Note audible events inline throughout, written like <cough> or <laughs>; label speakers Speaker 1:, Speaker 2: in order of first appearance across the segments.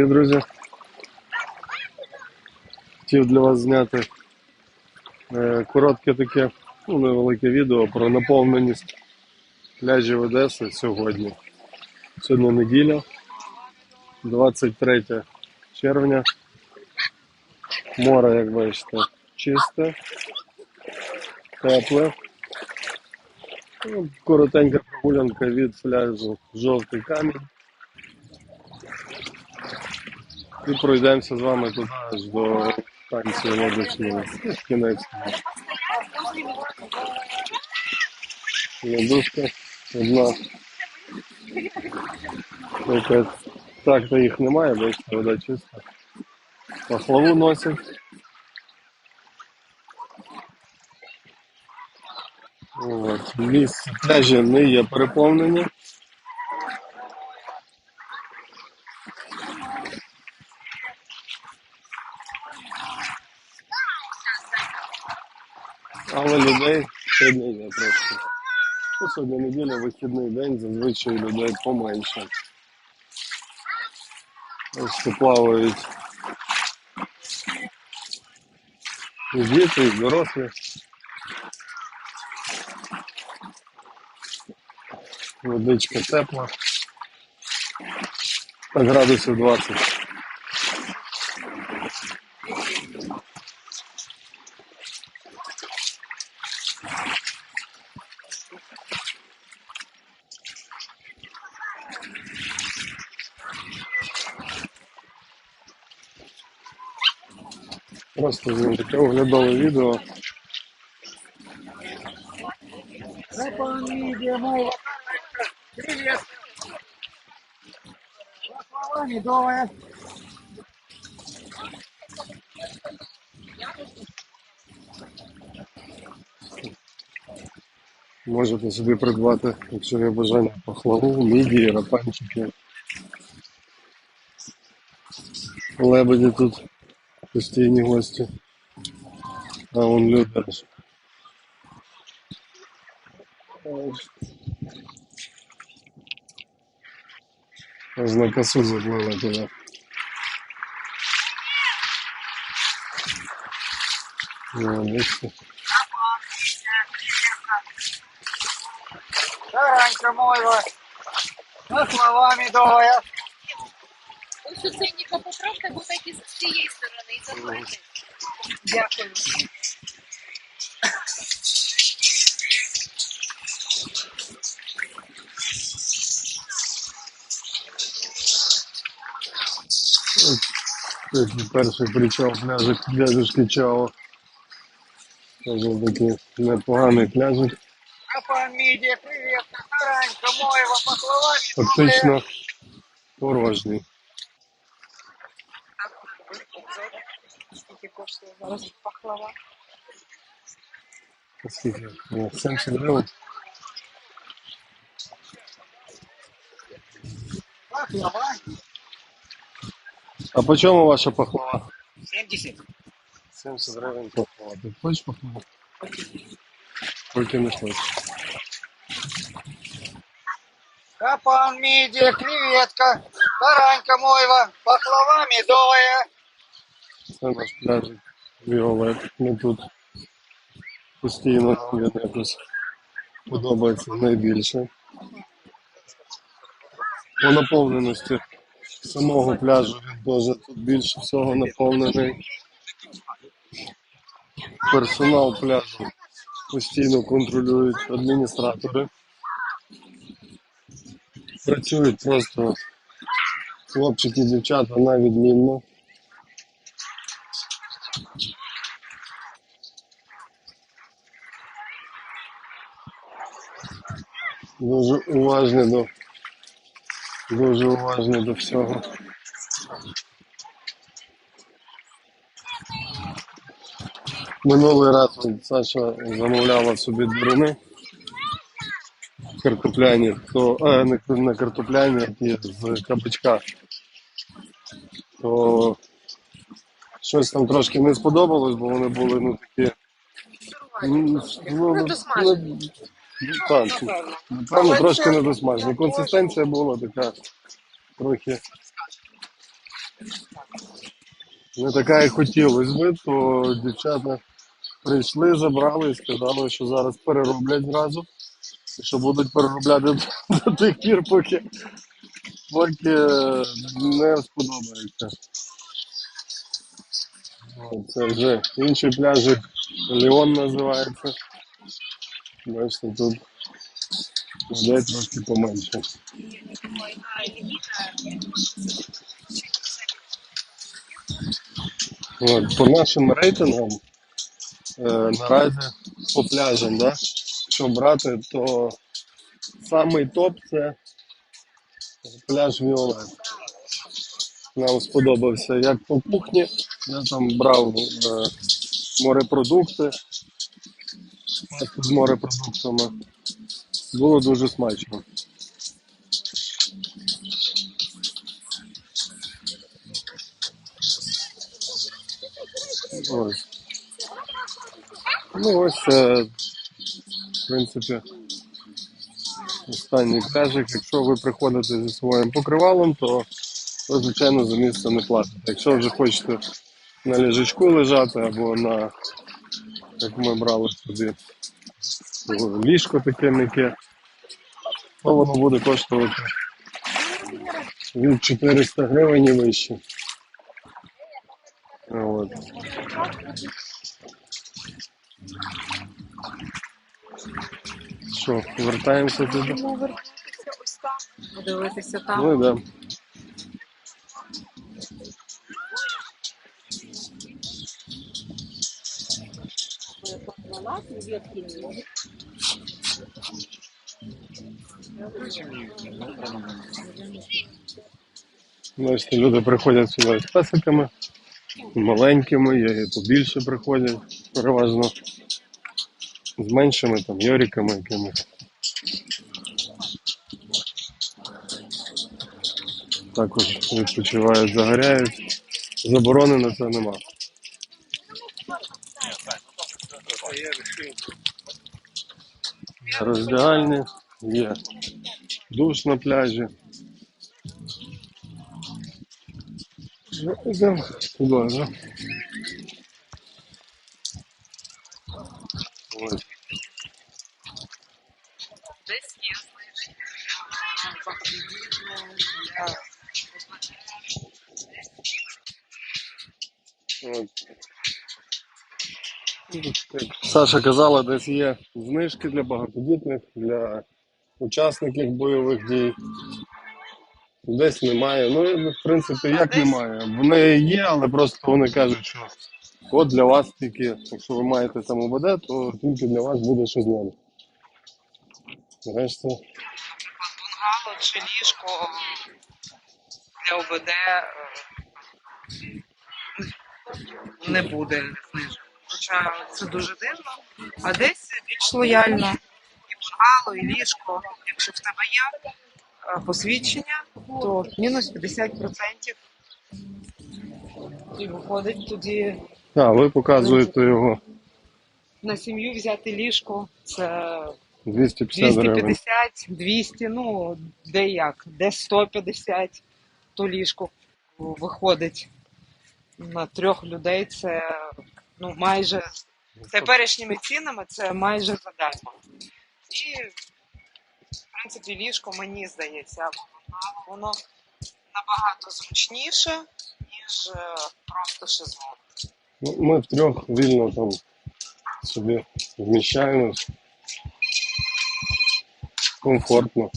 Speaker 1: Привіт, друзі! Хотів для вас зняти е, коротке таке, ну, невелике відео про наповненість пляжів Одеси сьогодні. Сьогодні неділя, 23 червня. Море, як бачите, чисте, тепле. Ну, Коротенька прогулянка від пляжу Жовтий камінь. І пройдемося з вами туди аж до станції лодочної. Кінець. Лодушка одна. Яка так-то їх немає, бачите, вода чиста. Пахлаву носять. От. Місце пляжі не є переповнені. Але людей є просто. Ну, сьогодні неділя, вихідний день, зазвичай людей поменше. Ось плавають і діти, і дорослі. Водичка тепла. Градусів 20. Просто таке оглядове відео.
Speaker 2: Слова медовая.
Speaker 1: Можете собі придбати, якщо є бажання пахлаву, мідії, рапанчики. Лебеді тут постійні гості. А вон люди. аж. Аж на косу заплили туди. Ну, бачите.
Speaker 2: Таранька моего. На слова медовая.
Speaker 3: Ценника поправте, бо так і з цієї сторони, і закрити.
Speaker 2: Дякую.
Speaker 1: Це перший причал пляжик, пляжечки Чао. Тоже такий непоганий пляжик.
Speaker 2: Опа, мидия, привет. Таранька. По словам
Speaker 1: Фактично порожній.
Speaker 2: зараз пахлава?
Speaker 1: Скільки? Ні, 70 гривень.
Speaker 2: Пахлава.
Speaker 1: А по чому ваша пахлава?
Speaker 2: 70.
Speaker 1: 70 гривень пахлава. Ти хочеш пахлаву? Тільки не хочеш.
Speaker 2: Капан, мидия, креветка. Таранька моего. Пахлава медовая.
Speaker 1: Це наш пляжик Віолет. Ми тут постійно він якось подобається найбільше. По наповненості самого пляжу він теж тут більше всього наповнений. Персонал пляжу постійно контролюють адміністратори. Працюють просто хлопчики, дівчата на відмінно. Дуже уважні до дуже уважні до всього. Минулий раз Саша замовляла собі дурини картопляні, то а, не, не картопляні, а ті з кабачка. То щось там трошки не сподобалось, бо вони були ну такі. Ну, ну, ну, так, напевно, трошки не недосмажені. Консистенція була така трохи не така, як хотілося би, то дівчата прийшли, забрали і сказали, що зараз перероблять зразу. І що будуть переробляти <laughs> до тих пір, поки, поки не сподобається. Це вже інші пляжі. Леон називається. Бачите, тут людей трошки поменше. От, по нашим рейтингам е, наразі по пляжам, да? якщо брати, то самий топ це пляж Віолет. Нам сподобався як по кухні. Я там брав е, морепродукти, з морепродуктами. Було дуже смачно. Ось. Ну ось це, в принципі, останній пляжик. Якщо ви приходите зі своїм покривалом, то ви, звичайно, за місце не платите. Якщо вже хочете на ліжечку лежати або на, як ми брали собі, ліжко таке м'яке, то воно буде коштувати від 400 гривень і вище. От. Що, вертаємося туди?
Speaker 3: Можемо ось там, подивитися там.
Speaker 1: Ну да. Бачите, люди приходять сюди з песиками, маленькими, є і побільше приходять, переважно з меншими там йориками якимись. Також відпочивають, загоряють. Заборони на це нема. Роздягальні є. Душ на пляжі. Ну, Йдемо туди, да? Ось.
Speaker 3: Десь є, знаєш.
Speaker 1: От. Саша казала, десь є знижки для багатодітних, для учасників бойових дій. Десь немає. Ну, в принципі, як немає? Вони є, але просто вони кажуть, що от для вас тільки, якщо ви маєте там УБД, то тільки для вас буде шезлонг. Решта.
Speaker 4: бунгало чи ліжко для ОБД е, не буде знижено. Хоча це дуже дивно. А десь більш лояльно. І бунгало, і ліжко. Якщо в тебе є е, посвідчення, то мінус 50%. І виходить тоді
Speaker 1: А, ви показуєте його
Speaker 4: на сім'ю взяти ліжко. Це
Speaker 1: 250 гривень.
Speaker 4: 250, 200, ну де як, де 150, то ліжко виходить на трьох людей. Це ну майже теперішніми цінами це майже задарма. І в принципі ліжко мені здається, воно набагато зручніше, ніж е, просто шезлонг.
Speaker 1: Ну, ми втрьох вільно там собі вміщаємось. Комфортно.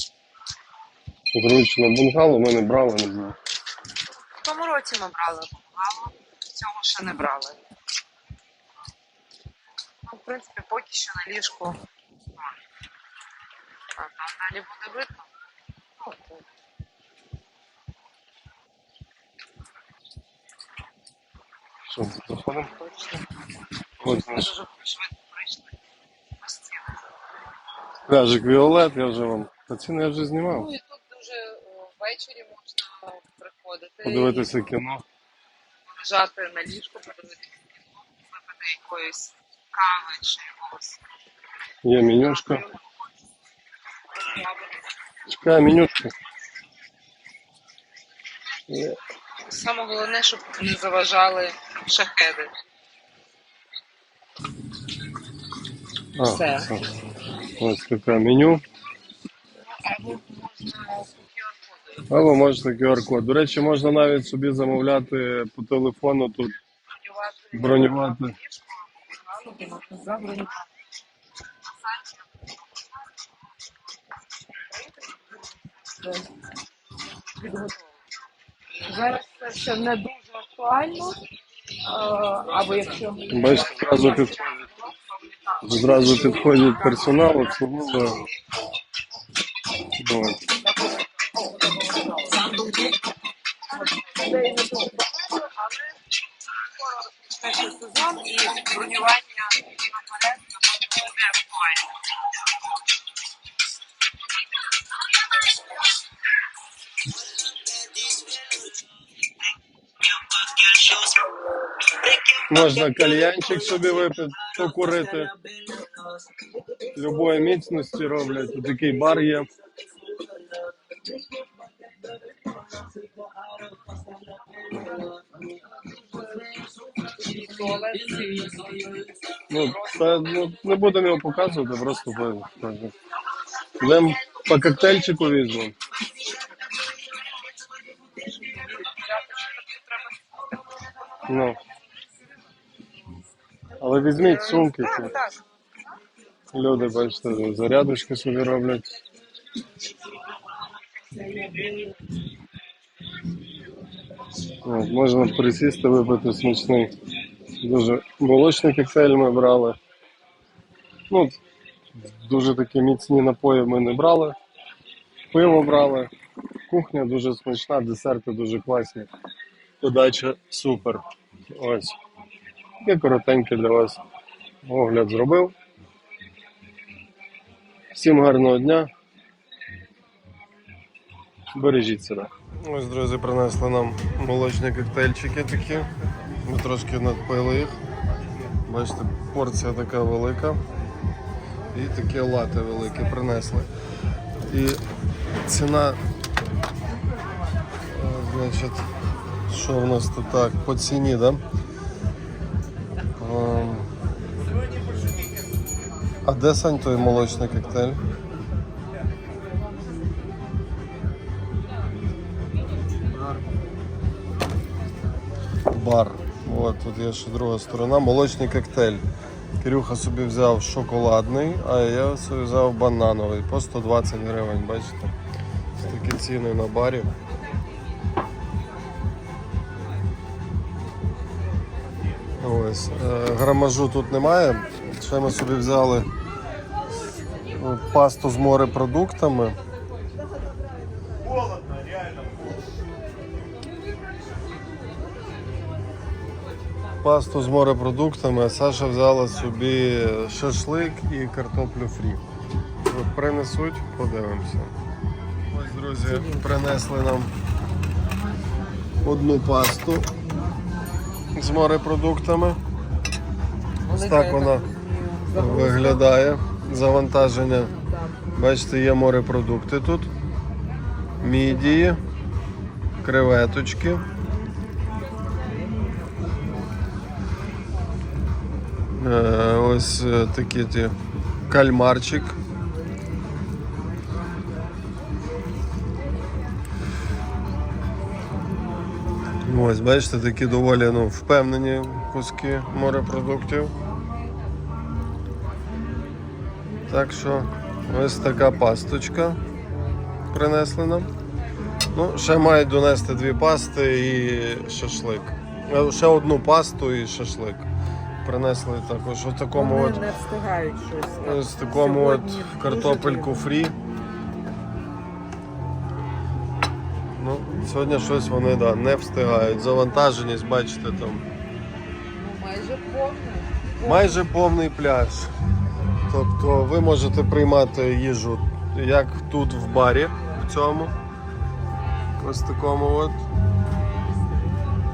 Speaker 1: Зручно. Бунгало ми не брали, не було.
Speaker 4: В тому році ми брали бунгало, в цьому ще не брали. Ну, в принципі, поки що на ліжку. А там далі буде видно. Ну,
Speaker 1: Що, заходимо?
Speaker 4: точно.
Speaker 1: Ось
Speaker 4: Ми
Speaker 1: наш
Speaker 4: дуже швидко прийшли. Без ціни.
Speaker 1: пляжик Віолет, я вже вам. Та ціни я вже знімав.
Speaker 3: Ну і тут дуже о, ввечері можна приходити.
Speaker 1: Подивитися кіно.
Speaker 4: Лежати на ліжку, подивитися кіно, випити якоїсь кави чи якогось.
Speaker 1: Є менюшка. Чекає менюшка. Є.
Speaker 4: Саме головне, щоб не заважали шахеди.
Speaker 1: А,
Speaker 4: Все.
Speaker 1: все. Ось таке меню.
Speaker 4: Або можна
Speaker 1: Або можете QR-код. До речі, можна навіть собі замовляти по телефону тут бронювати.
Speaker 4: Забронювати. Зараз це ще не дуже актуально. Або якщо
Speaker 1: Бачите, зразу підходять. Зразу підходять персонал, обслуговує. От. Можна кальянчик собі випити, покурити. Любої міцності роблять. Тут такий бар є. Ну, та, ну, не будемо його показувати, просто. Йдемо по коктейльчику візьмемо. Ну. Але візьміть сумки. ці.
Speaker 4: Так, так.
Speaker 1: Люди, бачите, зарядочки собі роблять. От, можна присісти, випити смачний. Дуже молочний коктейль ми брали. Ну, дуже такі міцні напої ми не брали. Пиво брали. Кухня дуже смачна, десерти дуже класні. Подача супер. Ось. Такий коротенький для вас огляд зробив. Всім гарного дня. Бережіть себе. Ось, друзі, принесли нам молочні коктейльчики такі. Ми трошки надпили їх. Бачите, порція така велика. І такі лати великі принесли. І ціна, е, значить, що в нас тут так, по ціні, да? А де Сань той молочний коктейль? Бар. От тут є ще друга сторона. Молочний коктейль. Кирюха собі взяв шоколадний, а я собі взяв банановий по 120 гривень, бачите? Такі ціни на барі. Ось. е, Грамажу тут немає. Ще ми собі взяли е, пасту з морепродуктами. Пасту з морепродуктами, а Саша взяла собі шашлик і картоплю фрі. Принесуть, подивимося. Ось, друзі, принесли нам одну пасту з морепродуктами. Ось так вона виглядає. Завантаження. Бачите, є морепродукти тут. Мідії, креветочки. Е, Ось е, такі ті кальмарчик. Ось, бачите, такі доволі ну, впевнені куски морепродуктів. Так що ось така пасточка принесли нам. Ну, ще мають донести дві пасти і шашлик. Е, Ще одну пасту і шашлик. Принесли також в такому
Speaker 4: Вони
Speaker 1: от
Speaker 4: не встигають щось.
Speaker 1: ось такому от картопельку фрі. Ну, сьогодні щось вони да, не встигають. Завантаженість, бачите, там
Speaker 4: Ну, майже повне.
Speaker 1: майже повний пляж. Тобто ви можете приймати їжу як тут в барі, в цьому. Ось такому от.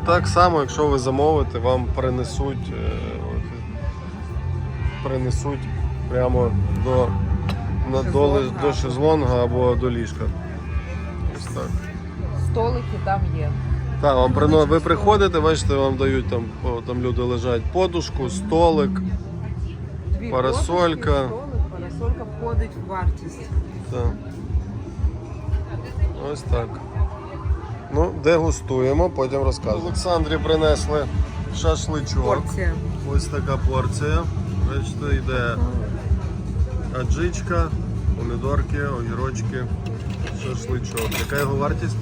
Speaker 1: Так само, якщо ви замовите, вам принесуть, е, принесуть прямо до, на, до, до шезлонга або до ліжка. Ось так.
Speaker 4: Столики там є.
Speaker 1: Так, вам прино... ви приходите, бачите, вам дають там, там люди лежать подушку, столик.
Speaker 4: Дві
Speaker 1: Парасолька.
Speaker 4: подушки, столик, Парасолька входить в вартість.
Speaker 1: Так. Ось так. Ну, дегустуємо, потім розкажемо. Олександрі принесли шашличок.
Speaker 4: Порція.
Speaker 1: Ось така порція. Бачите, йде аджичка, помідорки, огірочки, шашличок. Яка його вартість?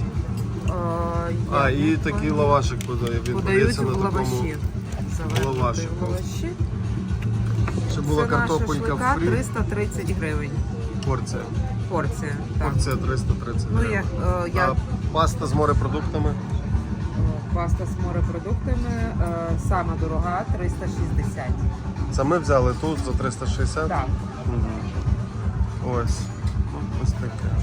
Speaker 1: А, і такий лавашик подає. Він подається на такому.
Speaker 4: лаваші.
Speaker 1: Лавашику.
Speaker 4: В
Speaker 1: була
Speaker 4: Це наша
Speaker 1: картопелька
Speaker 4: шашлика
Speaker 1: фрі.
Speaker 4: 330 гривень.
Speaker 1: Порція.
Speaker 4: Порція. Так.
Speaker 1: Порція 330
Speaker 4: Ну,
Speaker 1: гривень.
Speaker 4: я, е, я
Speaker 1: А паста з морепродуктами?
Speaker 4: паста з морепродуктами, е, сама дорога 360.
Speaker 1: Це ми взяли тут за 360?
Speaker 4: Так.
Speaker 1: Мгм. Ось. Ось таке.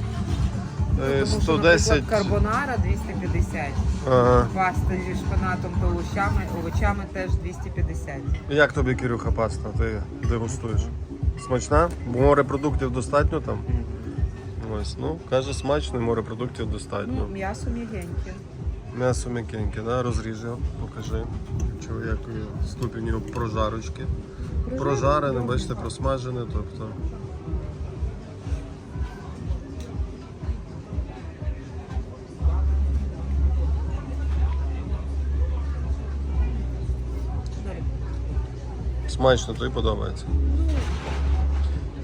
Speaker 1: Е,
Speaker 4: Тому що,
Speaker 1: 110.
Speaker 4: карбонара 250.
Speaker 1: Ага.
Speaker 4: Паста зі шпинатом та овочами, овочами теж 250.
Speaker 1: Як тобі, Кирюха, паста? Ти дегустуєш? Смачна? Морепродуктів достатньо там? Ось, ну, каже, смачно, і морепродуктів достатньо.
Speaker 4: Ну, м'ясо м'ягеньке.
Speaker 1: М'ясо м'якеньке, да? розріж його, покажи. Чого як його ступінь його прожарочки. Прожарене, бачите, просмажене, тобто. Смачно, тобі подобається.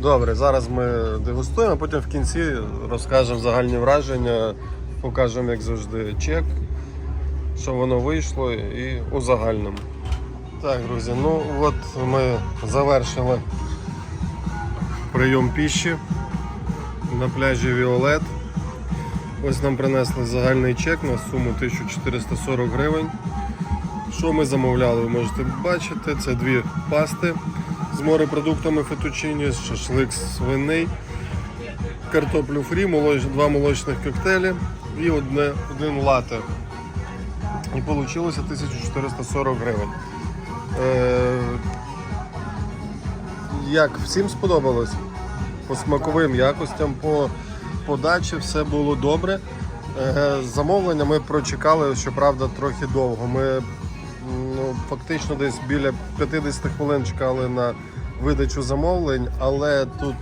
Speaker 1: Добре, зараз ми дегустуємо, а потім в кінці розкажемо загальні враження, покажемо, як завжди, чек, що воно вийшло і у загальному. Так, друзі, ну от ми завершили прийом піші на пляжі Віолет. Ось нам принесли загальний чек на суму 1440 гривень. Що ми замовляли, ви можете бачити. Це дві пасти з морепродуктами фетучині, шашлик свиний, картоплю фрі, молоч... два молочних коктейлі і одне, один лате. І вийшло 1440 гривень. Е... Як всім сподобалось? По смаковим якостям, по подачі все було добре. Е, Замовлення ми прочекали, щоправда, трохи довго. Ми ну, фактично десь біля 50 хвилин чекали на видачу замовлень, але тут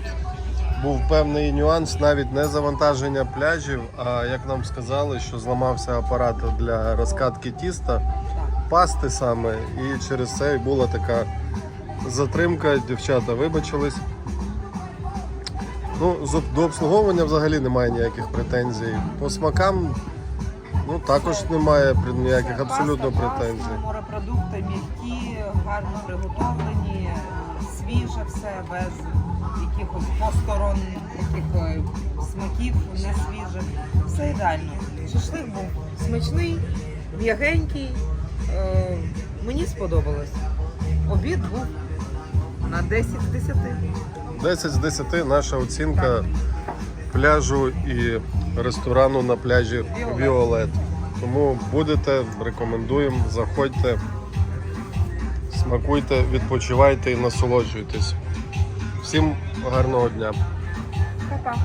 Speaker 1: був певний нюанс, навіть не завантаження пляжів, а як нам сказали, що зламався апарат для розкатки тіста, пасти саме, і через це була така затримка. Дівчата вибачились. Ну, до обслуговування взагалі немає ніяких претензій. По смакам ну, також немає при- ніяких абсолютно
Speaker 4: Паста,
Speaker 1: претензій.
Speaker 4: Паста, морепродукти м'які, гарно приготовлені, свіже все, без якихось посторонніх таких е, смаків, не свіжих. Все ідеально. Шашлик був смачний, м'ягенький. Е, Мені сподобалось. Обід був на 10 з 10.
Speaker 1: 10 з 10 наша оцінка пляжу і ресторану на пляжі Віолет. Тому будете, рекомендуємо, заходьте, смакуйте, відпочивайте і насолоджуйтесь. Всім гарного дня!
Speaker 4: Па-па.